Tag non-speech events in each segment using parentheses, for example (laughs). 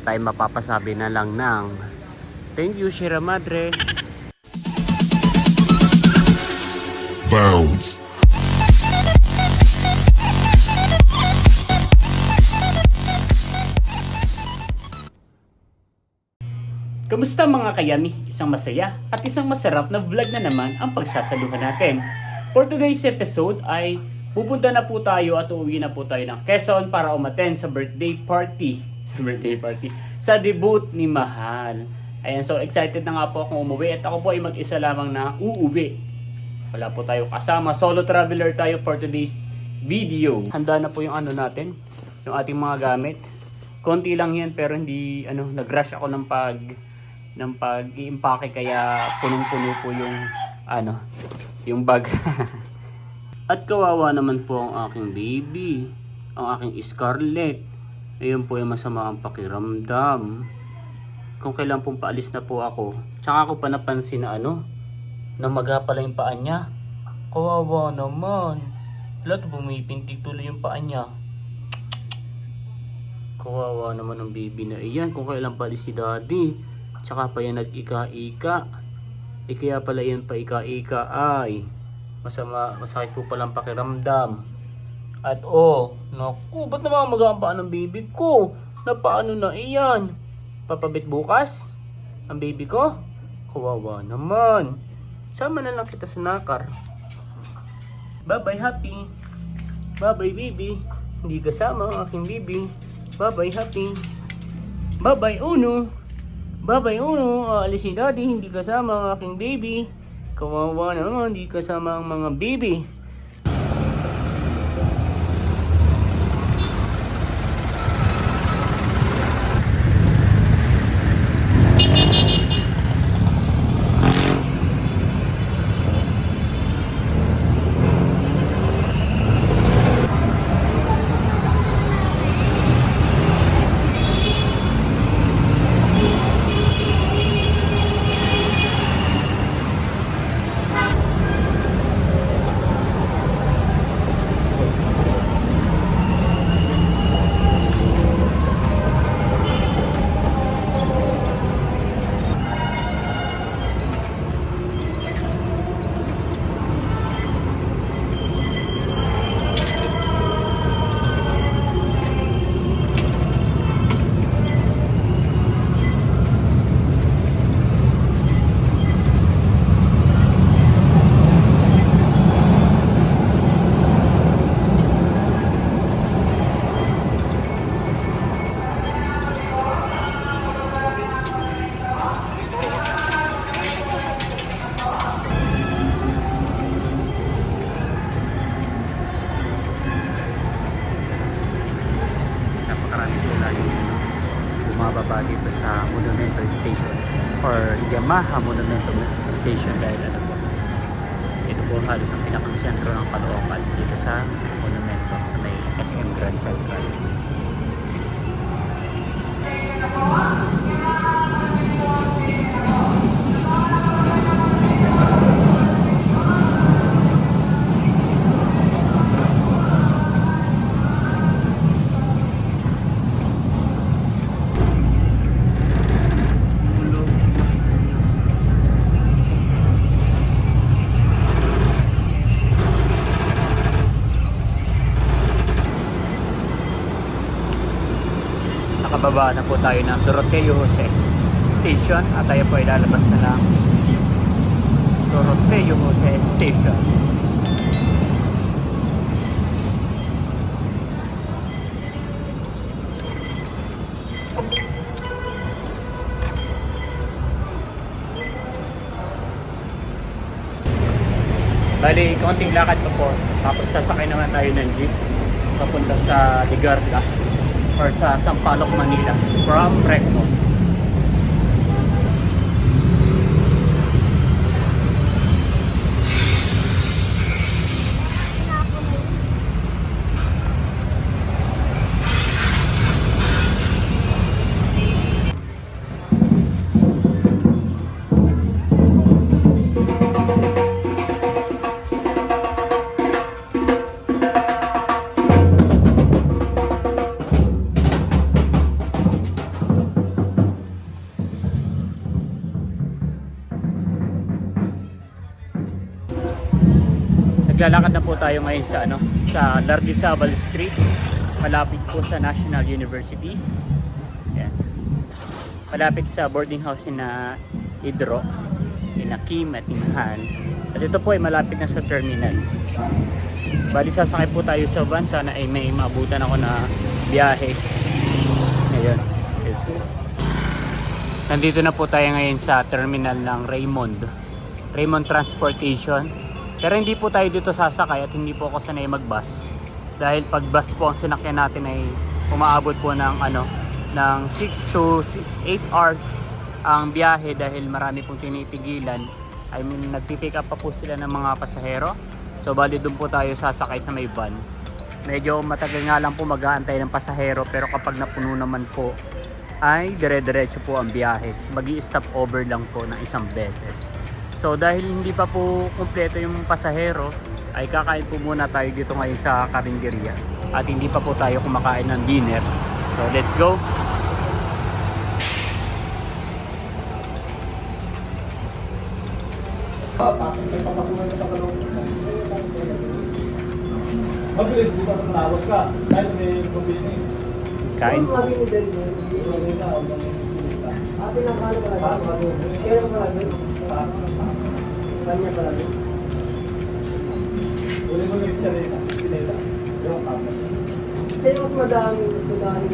Tayo mapapasabi na lang ng Thank you, Shira Madre. Bounds. Kamusta mga kayami? Isang masaya at isang masarap na vlog na naman ang pagsasaluhan natin. For today's episode ay pupunta na po tayo at uuwi na po tayo ng Quezon para umaten sa birthday party. (laughs) Sa birthday party. Sa debut ni Mahal. Ayan, so excited na nga po akong umuwi at ako po ay mag-isa lamang na uuwi. Wala po tayo kasama. Solo traveler tayo for today's video. Handa na po yung ano natin. Yung ating mga gamit. Konti lang yan pero hindi ano nag-rush ako ng pag ng pag-iimpake kaya punong-puno po yung ano yung bag. (laughs) At kawawa naman po ang aking baby, ang aking Scarlett. Ayun po yung masama ang pakiramdam. Kung kailan pong paalis na po ako, tsaka ako pa napansin na ano, na maga pala yung paa niya. Kawawa naman. Lahat bumipintig tuloy yung paa niya. Kawawa naman ang baby na iyan kung kailan paalis si daddy. Tsaka pa yan nag-ika-ika. Eh kaya pala yan pa ika-ika ay masama, masakit po palang pakiramdam. At oh, naku, ba't naman magampaan ng baby ko? Na paano na iyan? Papabit bukas? Ang baby ko? Kawawa naman. Sama na lang kita sa nakar. Bye-bye, happy. Bye-bye, baby. Hindi kasama ang aking baby. Bye-bye, happy. Bye-bye, Uno. Bye-bye, Uno. Aalis si Daddy. Hindi kasama ang aking baby. Kawawa naman. Hindi kasama ang mga baby. Yamaha Monumento Station dahil ano po ito po halos ang pinakang sentro ng Caloocan dito sa Monumento sa may SM Grand Central nakababa na po tayo ng Doroteo Jose Station at tayo po ay lalabas na lang Doroteo Jose Station Bali, konting lakad pa po. Tapos sasakay naman tayo ng jeep papunta sa Ligarda or sa Sampaloc, Manila from Recto. Maglalakad na po tayo ngayon sa ano, sa Lardizábal Street, malapit po sa National University. Yan. Malapit sa boarding house ni na Idro, ni na Kim at ni. At ito po ay malapit na sa terminal. Bali sasakay po tayo sa van, sana ay may maabutan ako na biyahe. Ngayon, let's go. Nandito na po tayo ngayon sa terminal ng Raymond. Raymond Transportation. Pero hindi po tayo dito sasakay at hindi po ako sanay mag-bus. Dahil pag bus po ang sinakyan natin ay umaabot po ng ano ng 6 to 8 hours ang biyahe dahil marami pong tinitigilan. I mean, nagpipick up pa po sila ng mga pasahero. So, bali doon po tayo sasakay sa may van. Medyo matagal nga lang po mag-aantay ng pasahero pero kapag napuno naman po ay dire-diretso po ang biyahe. mag stop over lang po ng isang beses. So dahil hindi pa po kumpleto yung pasahero, ay kakain po muna tayo dito ngayon sa karinderya. At hindi pa po tayo kumakain ng dinner. So let's go! Mabilis, buka ng malawag ka. Kahit may eh. Kain po. Ate lang kano pala Kaya pala din. Kanya pala din. Uli mo yung escalera. Escalera. Yung camera. Kaya mas madami, madami.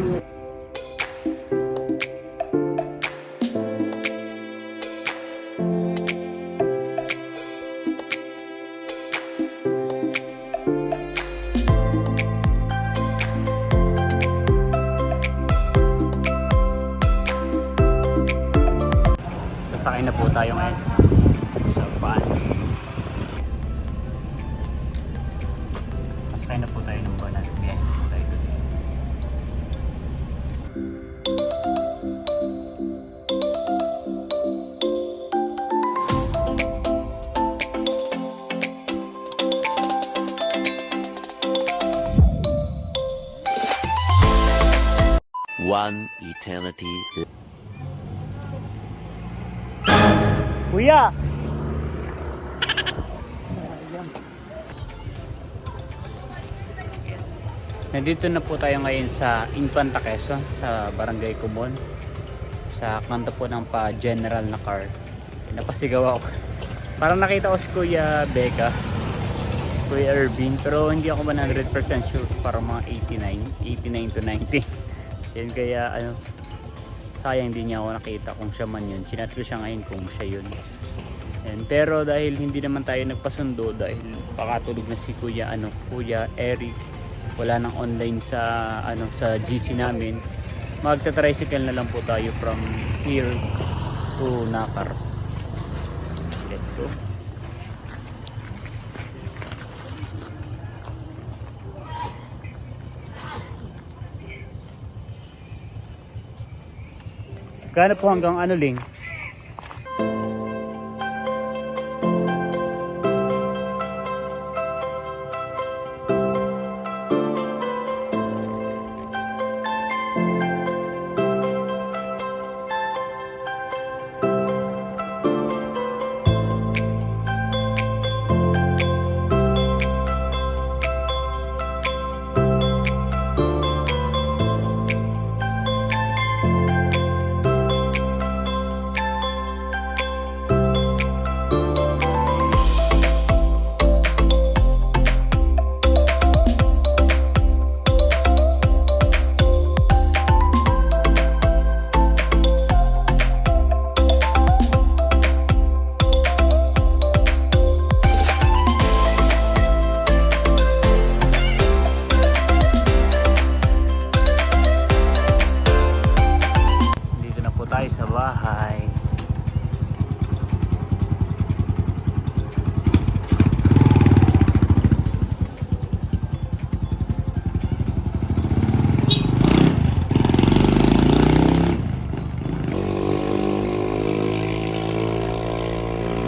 Sasakay na po tayo ngayon sa van. Sasakay na po tayo ng van at biyahe na po tayo doon. One eternity Kuya! Nandito na po tayo ngayon sa Infanta Quezon, sa Barangay Kumon. Sa kanto po ng pa general na car. Napasigaw ako. (laughs) Parang nakita ko si Kuya Becca. si Kuya Irvin. Pero hindi ako 100% sure. Parang mga 89. 89 to 90. (laughs) Yan kaya ano, sayang hindi niya ako nakita kung siya man yun. Sinat ko siya ngayon kung siya yun. Yan. Pero dahil hindi naman tayo nagpasundo dahil pakatulog na si Kuya ano, Kuya Eric wala nang online sa ano sa GC namin. Magta-tricycle na lang po tayo from here to Nakar. Let's go. Kano po hanggang ano ling?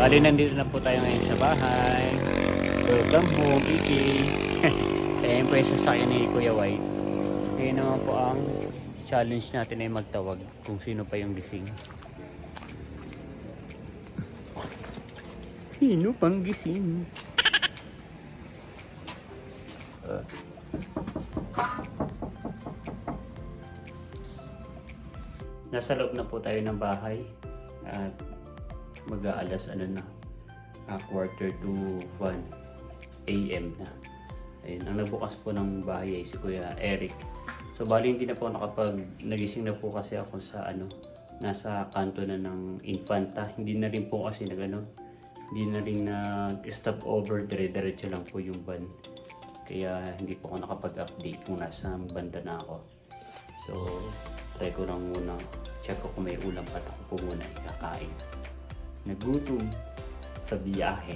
Bali, nandito na po tayo ngayon sa bahay. Welcome home, Iki. Kaya yun po yung sasakyan ni Kuya White. Kaya naman po ang challenge natin ay magtawag kung sino pa yung gising. Sino pang gising? Nasa loob na po tayo ng bahay at mag-aalas ano na ah, quarter to 1 AM na. Ayun, ang nagbukas po ng bahay ay si Kuya Eric. So bali hindi na po nakapag nagising na po kasi ako sa ano nasa kanto na ng Infanta. Hindi na rin po kasi nag ano, hindi na rin nag-stop over dire-diretso lang po yung van. Kaya hindi po ako nakapag-update kung nasa banda na ako. So, try ko lang muna. Check ko kung may ulam at ako po muna ikakain. Nagutom sa biyahe.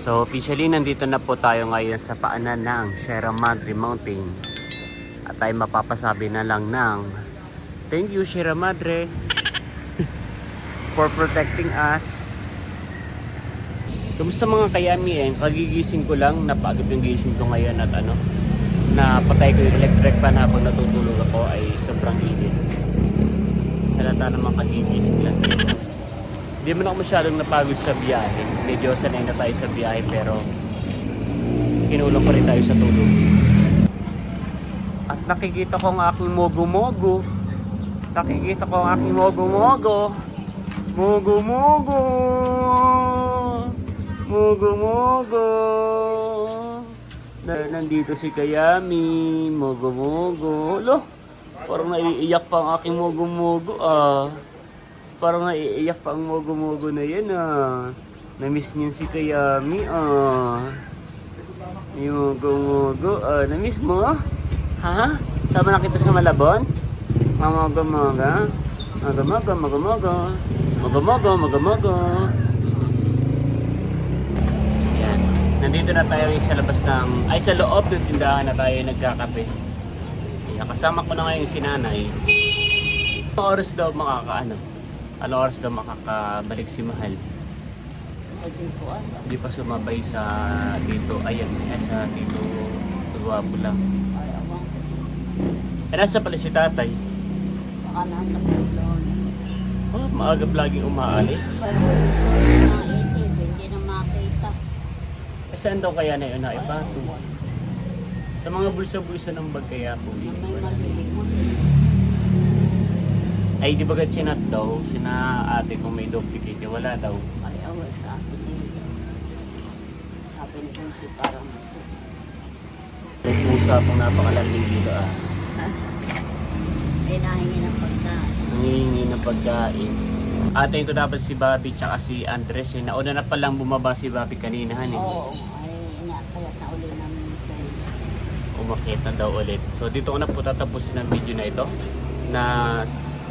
So officially nandito na po tayo ngayon sa paanan ng Sierra Madre Mountain. At tayo mapapasabi na lang ng Thank you Sierra Madre for protecting us. Kumusta mga kayami eh? Kagigising ko lang, napagod yung gising ko ngayon at ano, na patay ko yung electric fan habang natutulog ako ay sobrang init. Halata naman kagigising lang. Hindi man ako masyadong napagod sa biyahe. Medyo sanay na tayo sa biyahe pero kinulong pa rin tayo sa tulog. At nakikita ko ang aking mogo-mogo. Nakikita ko ang aking mogo-mogo. Mogo-mogo. Mogo-mogo. Na, nandito si Kayami. Mogo-mogo. Lo, parang naiiyak pa ang aking mogo-mogo ah. Parang naiiyak pa ang mogo-mogo na yan ah. Namiss niyo si Kayami ah. Yung mogo-mogo ah. Namiss mo? Ha? Sama na kita sa Malabon? Mamaga-maga? Maga-maga, maga-maga. Maga-maga, maga-maga. Yan. Nandito na tayo sa labas ng, ay sa loob ng tindahan na tayo nagkakape. Kaya kasama ko na ngayon si nanay. Anong oras daw makakaano? Anong oras daw makakabalik si Mahal? Hindi pa sumabay sa dito, ayan, ayan sa dito, Tuwapo lang. Eh, nasa pala si tatay. Baka nasa maaga laging umaalis. Hindi na makita. Eh, saan daw kaya na yun na ibato? Sa mga bulsa-bulsa ng bag kaya po. Na may malilimot. Ay, di ba gat sinat daw? Sina ate kung may duplicate, wala daw. Ay, awal sa akin dito. Sabi ni Kunsi parang ito. May pusa pong napakalamig dito ah. (laughs) Ay, nahingi ng pagkain. Nangihingi ng pagkain. Ate ito dapat si Bobby tsaka si Andres. Eh. Nauna na palang bumaba si Bobby kanina. Han, eh. Oo, ay inakayat na uli namin umakit na daw ulit. So dito ko na po tatapusin ang video na ito na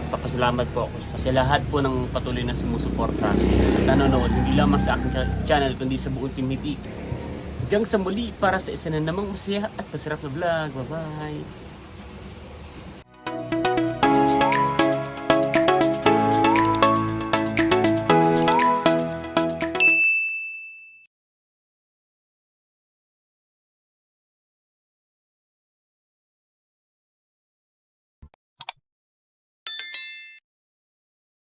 papasalamat po ako sa, sa lahat po ng patuloy na sumusuporta at nanonood hindi lamang sa aking channel kundi sa buong Team Hiti. Hanggang sa muli para sa isa na namang masaya at masarap na vlog. Bye-bye!